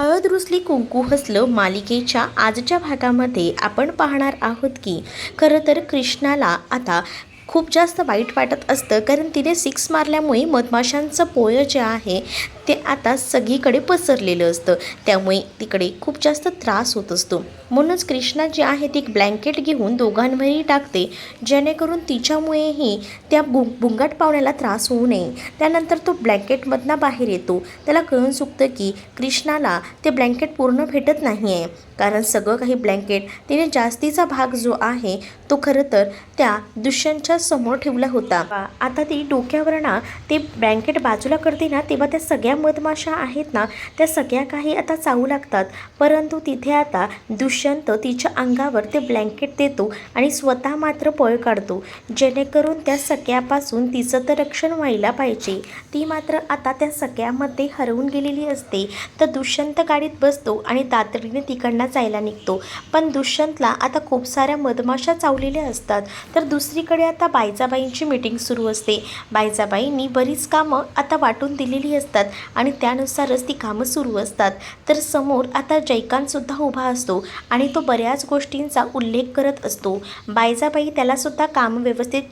हळद रुसली कुंकू हसलं मालिकेच्या आजच्या भागामध्ये आपण पाहणार आहोत की खरं तर कृष्णाला आता खूप जास्त वाईट वाटत असतं कारण तिने सिक्स मारल्यामुळे मधमाशांचं पोळं जे आहे ते आता सगळीकडे पसरलेलं असतं. त्यामुळे तिकडे खूप जास्त त्रास होत असतो. म्हणूनच कृष्णा जी आहे ती एक ब्लँकेट घेऊन दोघांवरही टाकते जेणेकरून तिच्यामुळेही त्या बु बुंगाट पावण्याला त्रास होऊ नये. त्यानंतर तो ब्लँकेटमधनं बाहेर येतो. त्याला कळून चुकतं की कृष्णाला ते ब्लँकेट पूर्ण भेटत नाही आहे कारण सगळं काही ब्लँकेट तिने जास्तीचा भाग जो आहे तो खरं तर त्या दुष्यंतच्या समोर ठेवला होता. आता ती डोक्यावर ना ते ब्लँकेट बाजूला करते ना तेव्हा त्या सगळ्या मधमाशा आहेत ना त्या सगळ्या काही आता चावू लागतात. परंतु तिथे आता दुष्यंत तिच्या अंगावर ते ब्लँकेट देतो आणि स्वतः मात्र पळ काढतो. जेणेकरून त्या सगळ्यापासून तिचं तर रक्षण व्हायला पाहिजे. ती मात्र आता त्या सगळ्यामध्ये हरवून गेलेली असते. तर दुष्यंत गाडीत बसतो आणि तातडीने तिकडनं जायला निघतो. पण दुष्यंतला आता खूप साऱ्या मधमाशा चावलेल्या असतात. तर दुसरीकडे आता बायजाबाईंची मीटिंग सुरू असते. बायजाबाईंनी बरीच कामं आता वाटून दिलेली असतात. आणि त्यानुसारच ती कामं सुरू असतात. तर समोर आता जयकांतसुद्धा उभा असतो आणि तो बऱ्याच गोष्टींचा उल्लेख करत असतो. बायजाबाई त्यालासुद्धा काम व्यवस्थित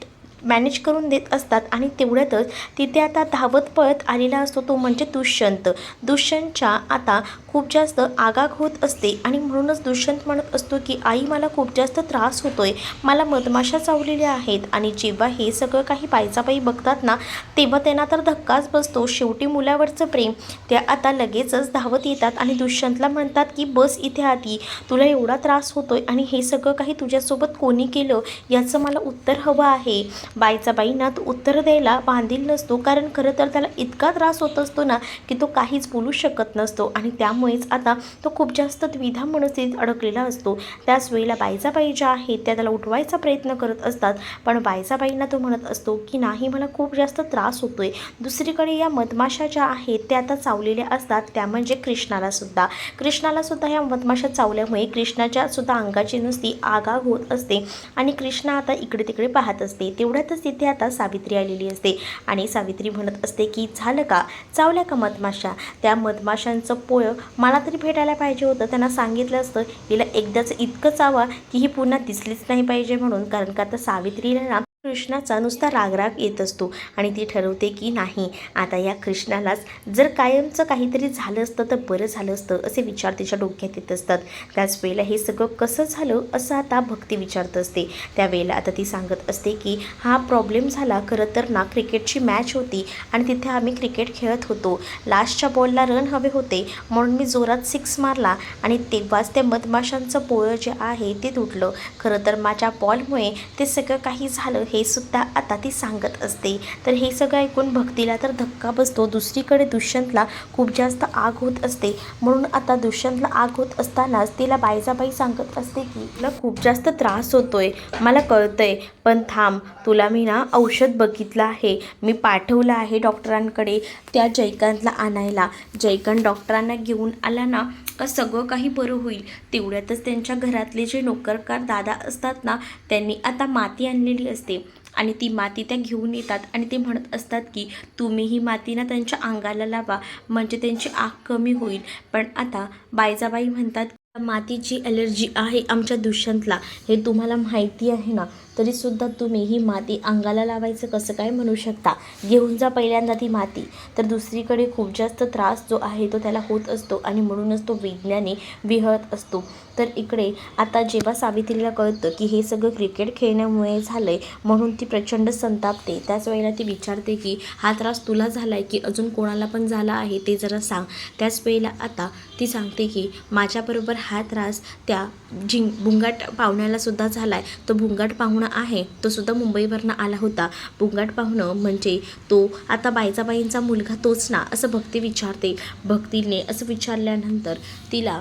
मॅनेज करून देत असतात आणि तेवढ्यातच तिथे आता धावत पळत आलेला असतो तो म्हणजे दुष्यंत. दुष्यंतच्या आता खूप जास्त आगाग होत असते आणि म्हणूनच दुष्यंत म्हणत असतो की आई मला खूप जास्त त्रास होतोय. मला मधमाशा चावलेल्या आहेत आणि जेव्हा हे सगळं काही बाईचाबाई बघतात ना तेव्हा त्यांना तर धक्काच बसतो. शेवटी मुलावरचं प्रेम. त्या आता लगेचच धावत येतात आणि दुष्यंतला म्हणतात की बस इथे आधी. तुला एवढा त्रास होतोय आणि हे सगळं काही तुझ्यासोबत कोणी केलं? याचं मला उत्तर हवं आहे. बाईचा बाईंना तो उत्तर द्यायला बांधील नसतो. कारण खरं तर त्याला इतका त्रास होत असतो ना की तो काहीच बोलू शकत नसतो. आणि त्यामुळेच आता तो खूप जास्त द्विधा मनस्थितीत अडकलेला असतो. त्याच वेळेला बाईजाबाई ज्या आहेत त्या त्याला उठवायचा प्रयत्न करत असतात. पण बाईजाबाईंना तो म्हणत असतो की नाही मला खूप जास्त त्रास होतोय. दुसरीकडे या मधमाशा ज्या आहेत त्या आता चावलेल्या असतात. त्या म्हणजे कृष्णाला सुद्धा. कृष्णाला सुद्धा ह्या मधमाशा चावल्यामुळे कृष्णाच्या सुद्धा अंगाची नुसती आगाग होत असते. आणि कृष्णा आता इकडे तिकडे पाहत असते. तेवढं तेवढ्यातच तिथे आता सावित्री आलेली असते. आणि सावित्री म्हणत असते की झालं का? चावल्या का मधमाशा? त्या मधमाशांचं पोळं मला तरी भेटायला पाहिजे होतं. त्यांना सांगितलं असतं हिला एकदाच इतकं चावा की ही पुन्हा दिसलीच नाही पाहिजे म्हणून. कारण का आता सावित्रीला ना कृष्णाचा नुसता रागराग येत असतो आणि ती ठरवते की नाही आता या कृष्णालाच जर कायमचं काहीतरी झालं असतं तर बरं झालं असतं असे विचार तिच्या डोक्यात येत असतात. त्याच वेळेला हे सगळं कसं झालं असं आता भक्ती विचारत असते. त्यावेळेला आता ती सांगत असते की हा प्रॉब्लेम झाला खरं तर ना क्रिकेटची मॅच होती आणि तिथे आम्ही क्रिकेट खेळत होतो. लास्टच्या बॉलला रन हवे होते म्हणून मी जोरात सिक्स मारला आणि तेव्हाच ते मधमाशांचं पोळं जे आहे ते तुटलं. खरं तर माझ्या बॉलमुळे ते सगळं काही झालं हे सुद्धा आता ती सांगत असते. तर हे सगळं ऐकून भक्तीला तर धक्का बसतो. दुसरीकडे दुष्यंतला खूप जास्त आग होत असते. म्हणून आता दुष्यंतला आग होत असतानाच तिला बाईजाबाई सांगत असते की तुला खूप जास्त त्रास होतोय. मला कळतंय. पण थांब. तुला मी ना औषध बघितलं आहे. मी पाठवलं आहे डॉक्टरांकडे त्या जयकांतला आणायला. जयकांत डॉक्टरांना घेऊन आला ना सगळं काही बरं होईल? तेवढ्यातच त्यांच्या घरातले जे नोकरकार दादा असतात ना त्यांनी आता माती आणलेली असते. आणि ती माती त्या घेऊन येतात आणि ते म्हणत असतात की तुम्ही ही माती ना त्यांच्या अंगाला लावा म्हणजे त्यांची आग कमी होईल. पण आता बायजाबाई म्हणतात मातीची ॲलर्जी आहे आमच्या दुष्यंतला. हे तुम्हाला माहिती आहे ना. तरीसुद्धा तुम्ही ही माती अंगाला लावायचं कसं काय म्हणू शकता? घेऊन जा पहिल्यांदा ती माती. तर दुसरीकडे खूप जास्त त्रास जो आहे तो त्याला होत असतो आणि म्हणूनच तो विज्ञाने विहळत असतो. तर इकडे आता जेव्हा सावित्रीला कळतं की हे सगळं क्रिकेट खेळण्यामुळे झालं आहे म्हणून ती प्रचंड संतापते. त्याच वेळेला ती विचारते की हा त्रास तुला झाला आहे की अजून कोणाला पण झाला आहे ते जरा सांग. त्याच वेळेला आता ती सांगते की माझ्याबरोबर हा त्रास त्या जिंग भुंगाट पाहुण्यालासुद्धा झाला आहे तो भुंगाट पाहुणा आहे. तो सुद्धा मुंबईवरनं आला होता. भुंगाट पाहुणं म्हणजे तो आता बायचाबाईंचा मुलगा तोच ना असं भक्ती विचारते. भक्तीने असं विचारल्यानंतर तिला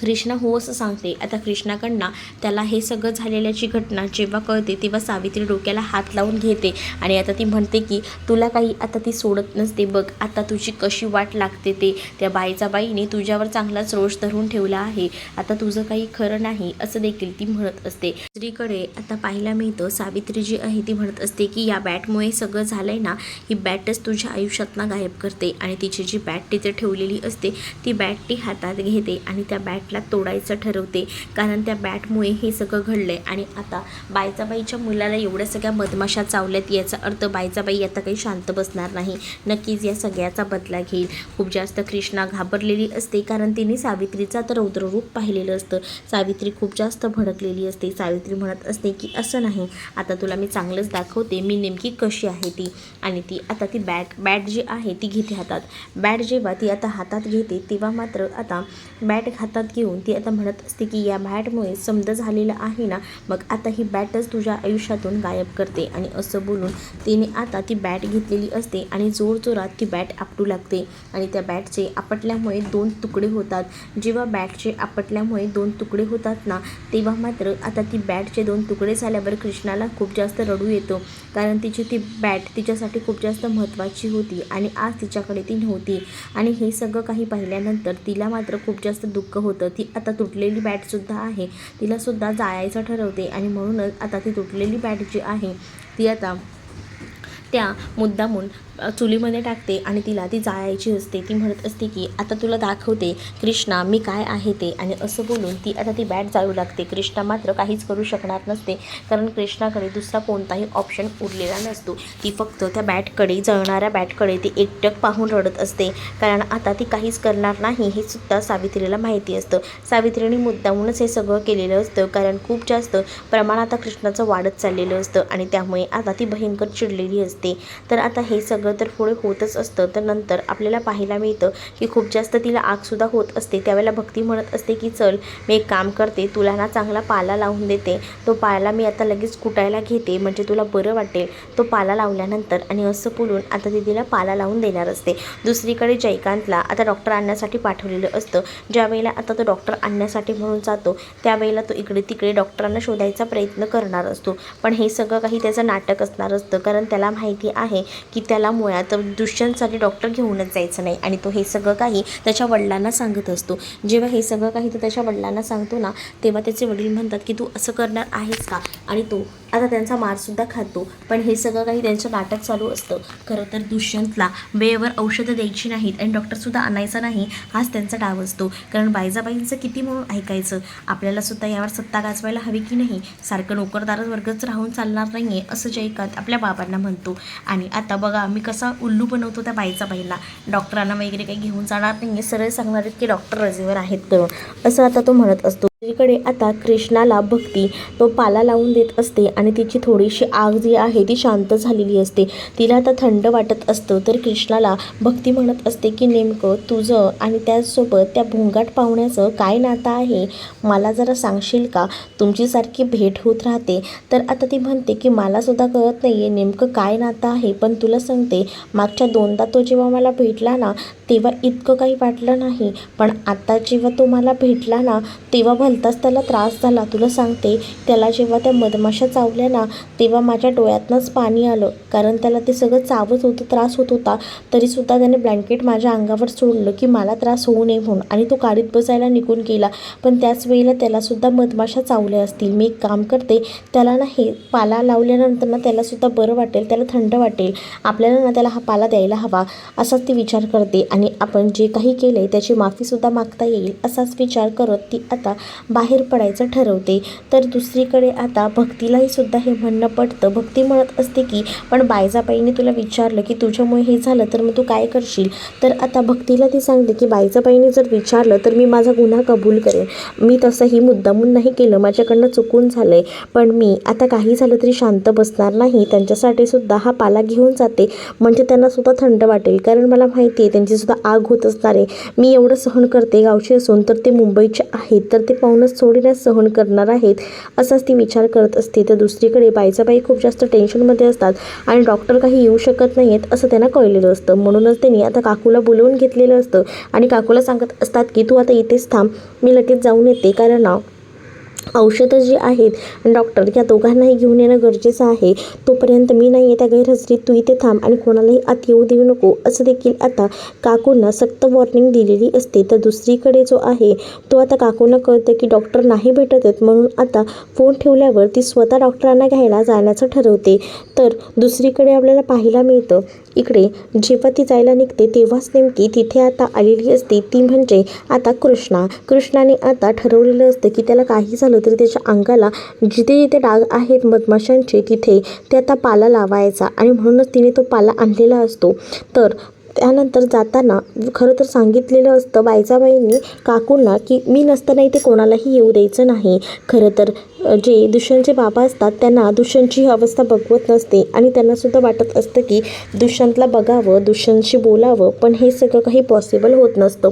कृष्णा हो असं सांगते. आता कृष्णाकडनं त्याला हे सगळं झालेल्याची घटना जेव्हा कळते तेव्हा सावित्री डोक्याला हात लावून घेते आणि आता ती म्हणते की तुला काही आता ती सोडत नसते बघ. आता तुझी कशी वाट लागते ते. त्या बाईचा बाईने तुझ्यावर चांगलाच रोष धरून ठेवला आहे. आता तुझं काही खरं नाही असं देखील ती म्हणत असते. दुसरीकडे आता पाहायला मिळतं सावित्री जी आहे ती म्हणत असते की या बॅटमुळे सगळं झालंय ना ही बॅटच तुझ्या आयुष्यातनं गायब करते. आणि तिची जी बॅट तिथे ठेवलेली असते ती बॅट ती हातात घेते आणि त्या बॅट बॅटला तोडायचं ठरवते. कारण त्या बॅटमुळे हे सगळं घडलंय. आणि आता बायचाबाईच्या मुलाला एवढ्या सगळ्या बदमाशा चावल्यात याचा अर्थ बायचाबाई आता काही शांत बसणार नाही. नक्कीच या सगळ्याचा बदला घेईल. खूप जास्त कृष्णा घाबरलेली असते. कारण तिने सावित्रीचा तर रौद्ररूप पाहिलेलं असतं. सावित्री खूप जास्त भडकलेली असते. सावित्री म्हणत असते की असं नाही. आता तुला मी चांगलंच दाखवते. मी नेमकी कशी आहे ती? आणि ती आता ती बॅट बॅट जी आहे ती घेते हातात. बॅट जेव्हा ती आता हातात घेते तेव्हा मात्र आता बॅट हातात घेऊन ती आता म्हणत असते की या बॅटमुळे समद झालेलं आहे ना मग आता ही बॅटच तुझ्या आयुष्यातून गायब करते. आणि असं बोलून तिने आता ती बॅट घेतलेली असते आणि जोरजोरात ती बॅट आपटू लागते. आणि त्या बॅटचे आपटल्यामुळे दोन तुकडे होतात. जेव्हा बॅटचे आपटल्यामुळे दोन तुकडे होतात ना तेव्हा मात्र आता ती बॅटचे दोन तुकडे झाल्यावर कृष्णाला खूप जास्त रडू येतो. कारण तिची ती बॅट तिच्यासाठी खूप जास्त महत्त्वाची होती आणि आज तिच्याकडे ती नव्हती. आणि हे सगळं काही पाहिल्यानंतर तिला मात्र खूप जास्त दुःख होतं. ती आता तुटलेली बॅटसुद्धा आहे. तिलासुद्धा जायचं ठरवते आणि म्हणूनच आता ती तुटलेली बॅट जी आहे ती आता त्या मुद्दामून चुलीमध्ये टाकते आणि तिला ती जाळायची असते. ती म्हणत असते की आता तुला दाखवते कृष्णा मी काय आहे ते. आणि असं बोलून ती आता ती बॅट जाळू लागते. कृष्णा मात्र काहीच करू शकणार नसते कारण कृष्णाकडे दुसरा कोणताही ऑप्शन उरलेला नसतो. ती फक्त त्या बॅटकडे जळणाऱ्या बॅटकडे ती एकटक पाहून रडत असते. कारण आता ती काहीच करणार नाही हे सुद्धा सावित्रीला माहिती असतं. सावित्रीने मुद्दामूनच हे सगळं केलेलं असतं कारण खूप जास्त प्रमाण आता कृष्णाचं वाढत चाललेलं असतं आणि त्यामुळे आता ती भयंकर चिडलेली असते. तर आता हे सगळं तर पुढे होतच असतं. तर नंतर आपल्याला पाहायला मिळतं की खूप जास्त तिला आगसुद्धा होत असते. त्यावेळेला भक्ती म्हणत असते की चल मी एक काम करते. तुला ना चांगला पाला लावून देते. तो पाला मी आता लगेच कुटायला घेते. म्हणजे तुला बरं वाटेल. तो पाला लावल्यानंतर आणि असं बोलून आता ती तिला पाला लावून देणार असते. दुसरीकडे जयकांतला आता डॉक्टर आणण्यासाठी पाठवलेलं असतं. ज्यावेळेला आता तो डॉक्टर आणण्यासाठी म्हणून जातो त्यावेळेला तो इकडे तिकडे डॉक्टरांना शोधायचा प्रयत्न करणार असतो. पण हे सगळं काही त्याचं नाटक असणार असतं. कारण त्याला माहिती माहिती आहे की त्याला मुळात दुष्यंतसाठी डॉक्टर घेऊनच जायचं नाही. आणि तो हे सगळं काही त्याच्या वडिलांना सांगत असतो. जेव्हा हे सगळं काही तो त्याच्या वडिलांना सांगतो ना तेव्हा त्याचे वडील म्हणतात की तू असं करणार आहेस का? आणि तो आता त्यांचा मारसुद्धा खातो. पण हे सगळं काही त्यांचं नाटक चालू असतं. खरं तर दुष्यंतला वेळेवर औषधं द्यायची नाहीत आणि डॉक्टरसुद्धा आणायचा नाही हाच त्यांचा डाव असतो. कारण बायजाबाईंचं किती म्हणून ऐकायचं? आपल्याला सुद्धा यावर सत्ता गाजवायला हवी की नाही? सारखं नोकरदारच वर्गच राहून चालणार नाही आहे असं जयकांत आपल्या बाबांना म्हणतो. आणि आता बघा आम्ही कसा उल्लू बनवतो त्या बाईचा बाईला डॉक्टरांना वगैरे काही घेऊन जाणार नाही आहे सरळ सांगणार आहेत की डॉक्टर रजेवर आहेत करून असं आता तो म्हणत असतो. दुसरीकडे आता कृष्णाला भक्ती तो पाला लावून देत असते आणि तिची थोडीशी आग जी आहे ती शांत झालेली असते. तिला आता थंड वाटत असतं तर कृष्णाला भक्ती म्हणत असते की नेमकं तुझं आणि त्याचसोबत त्या भोंगाट पाहुण्याचं काय नातं आहे? मला जरा सांगशील का? तुमची सारखी भेट होत राहते. तर आता ती म्हणते की मला सुद्धा कळत नाही आहे नेमकं काय नातं आहे पण तुला सांगते मागच्या दोनदा तो जेव्हा मला भेटला ना तेव्हा इतकं काही वाटलं नाही. पण आता जेव्हा तो मला भेटला ना तेव्हा भलताच त्याला त्रास झाला. तुला सांगते त्याला जेव्हा त्या मधमाशा चावल्या ना तेव्हा माझ्या डोळ्यातनंच पाणी आलं. कारण त्याला ते सगळं चावत होतं त्रास होत होता. तरीसुद्धा त्याने ब्लँकेट माझ्या अंगावर सोडलं की मला त्रास होऊ नये म्हणून. आणि तो गाडीत बसायला निघून गेला. पण त्याच वेळेला त्यालासुद्धा मधमाशा चावल्या असतील. मी एक काम करते त्याला ना हे पाला लावल्यानंतर ना त्यालासुद्धा बरं वाटेल त्याला थंड वाटेल. आपल्याला ना त्याला हा पाला द्यायला हवा असाच ती विचार करते. आणि आपण जे काही केलं आहे त्याची माफीसुद्धा मागता येईल असाच विचार करत ती आता बाहेर पडायचं ठरवते. तर दुसरीकडे आता भक्तीलाही सुद्धा हे म्हणणं पटतं भक्ती म्हणत असते की पण बायजाबाईने तुला विचारलं की तुझ्यामुळे हे झालं तर मग तू काय करशील? तर आता भक्तीला ती सांगते की बायजाबाईने जर विचारलं तर मी माझा गुन्हा कबूल करेन. मी तसंही मुद्दामून नाही केलं. माझ्याकडनं चुकून झालं आहे पण मी आता काही झालं तरी शांत बसणार नाही. त्यांच्यासाठी सुद्धा हा पाला घेऊन जाते. म्हणजे त्यांना सुद्धा थंड वाटेल. कारण मला माहिती आहे त्यांची सुद्धा आग होत असणार आहे. मी एवढं सहन करते गावचे असून. तर ते मुंबईचे आहेत. तर ते पाहूनच थोडीच सहन करणार आहेत असाच ती विचार करत असते. तर दुसरीकडे बाईचाबाई खूप जास्त टेन्शनमध्ये असतात आणि डॉक्टर काही येऊ शकत नाही आहेत असं त्यांना कळलेलं असतं. म्हणूनच त्यांनी आता काकूला बोलवून घेतलेलं असतं आणि काकूला सांगत असतात की तू आता इथेच थांब मी लगेच जाऊन येते कारण ना औषधं जी आहेत डॉक्टर या दोघांनाही घेऊन येणं गरजेचं आहे. तोपर्यंत मी नाही आहे त्या गैरहजेरीत तू इथे थांब आणि कोणालाही आत येऊ देऊ नको. असं देखील आता काकूंना सक्त वॉर्निंग दिलेली असते. तर दुसरीकडे जो आहे तो आता काकूंना कळतं की डॉक्टर नाही भेटत आहेत. म्हणून आता फोन ठेवल्यावर ती स्वतः डॉक्टरांना घ्यायला जाण्याचं ठरवते. तर दुसरीकडे आपल्याला पाहायला मिळतं इकडे जेव्हा ती जायला निघते तेव्हाच नेमकी तिथे आता आलेली असते. ती म्हणजे आता कृष्णा. कृष्णाने आता ठरवलेलं असतं की त्याला काही झालं तरी त्याच्या अंगाला जिथे जिथे डाग आहेत मधमाशांचे तिथे ते आता पाला लावायचा. आणि म्हणूनच तिने तो पाला आणलेला असतो. तर त्यानंतर जाताना खरं तर सांगितलेलं असतं बायचाबाईंनी काकूंना की मी नसताना इथे कोणालाही येऊ द्यायचं नाही. खरं तर जे दुष्यंतचे बाबा असतात त्यांना दुष्यंतची ही अवस्था बघवत नसते. आणि त्यांनासुद्धा वाटत असतं की दुष्यंतला बघावं दुष्यंतशी बोलावं पण हे सगळं काही पॉसिबल होत नसतं.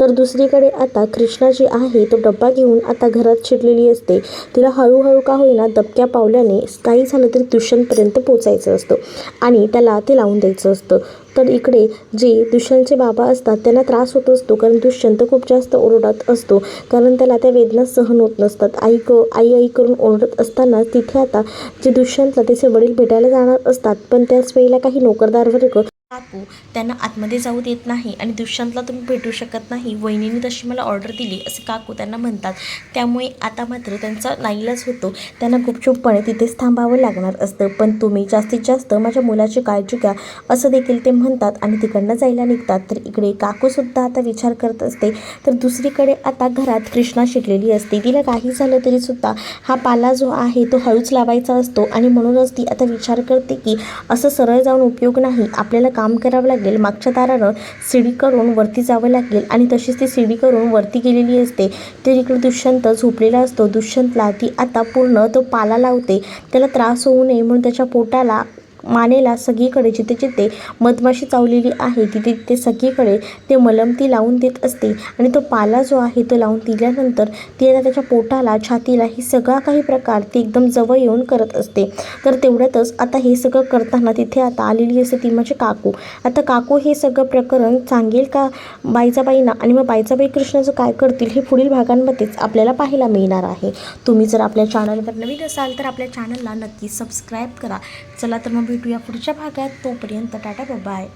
तर दुसरीकडे आता कृष्णा जी आहे तो डब्बा घेऊन आता घरात शिरलेली असते. तिला हळूहळू का होईना दबक्या पावल्याने काही झालं तरी दुष्यंतपर्यंत पोचायचं असतं. आणि त्याला ते लावून द्यायचं असतं. तर इकडे जे दुष्यंतचे बाबा असतात त्यांना त्रास होत असतो कारण दुष्यंत खूप जास्त ओरडत असतो. कारण त्याला त्या वेदना सहन होत नसतात. आई आई आई करून ओरडत असताना तिथे आता जे दुष्यंतला त्याचे वडील भेटायला जाणार असतात पण त्याच वेळेला काही नोकरदार वर्ग काकू त्यांना आतमध्ये जाऊ देत नाही आणि दुष्यंतला तुम्ही भेटू शकत नाही. वहिनीने तशी मला ऑर्डर दिली असे काकू त्यांना म्हणतात. त्यामुळे आता मात्र त्यांचा नाईलाज होतो. त्यांना गुपचूपपणे तिथेच थांबावं लागणार असतं. पण तुम्ही जास्तीत जास्त माझ्या मुलाची काळजी घ्या असं देखील ते म्हणतात आणि तिकडनं जायला निघतात. तर इकडे काकूसुद्धा आता विचार करत असते. तर दुसरीकडे आता घरात कृष्णा शिकलेली असते. तिला काही झालं तरीसुद्धा हा पाला जो आहे तो हळूच लावायचा असतो आणि म्हणूनच ती आता विचार करते की असं सरळ जाऊन उपयोग नाही. आपल्याला काम काम करावं लागेल. मागच्या दारानं सीडी करून वरती जावं लागेल आणि तशीच ती सीडी करून वरती गेलेली असते. तर इकडे दुष्यंत झोपलेला असतो दुष्यंतला ती आता पूर्ण तो पाला लावते. त्याला त्रास होऊ नये म्हणून त्याच्या पोटाला मानेला सगळीकडे जिथे जिथे मधमाशी चावलेली आहे तिथे तिथे सगळीकडे ते मलम ती लावून देत असते. आणि तो पाला जो आहे तो लावून दिल्यानंतर ती आता त्याच्या पोटाला छातीला ही सगळा काही प्रकार ती एकदम जवळ येऊन करत असते. तर तेवढ्यातच आता हे सगळं करताना तिथे आता आलेली असते ती म्हणजे काकू. आता काकू हे सगळं प्रकरण सांगेल का बाईचाबाईंना आणि मग बाईचाबाई कृष्णाचं काय करतील हे पुढील भागांमध्येच आपल्याला पाहायला मिळणार आहे. तुम्ही जर आपल्या चॅनलवर नवीन असाल तर आपल्या चॅनलला नक्की सबस्क्राईब करा. चला तर मग भेटूया पुढच्या भागात. तोपर्यंत टाटा बाय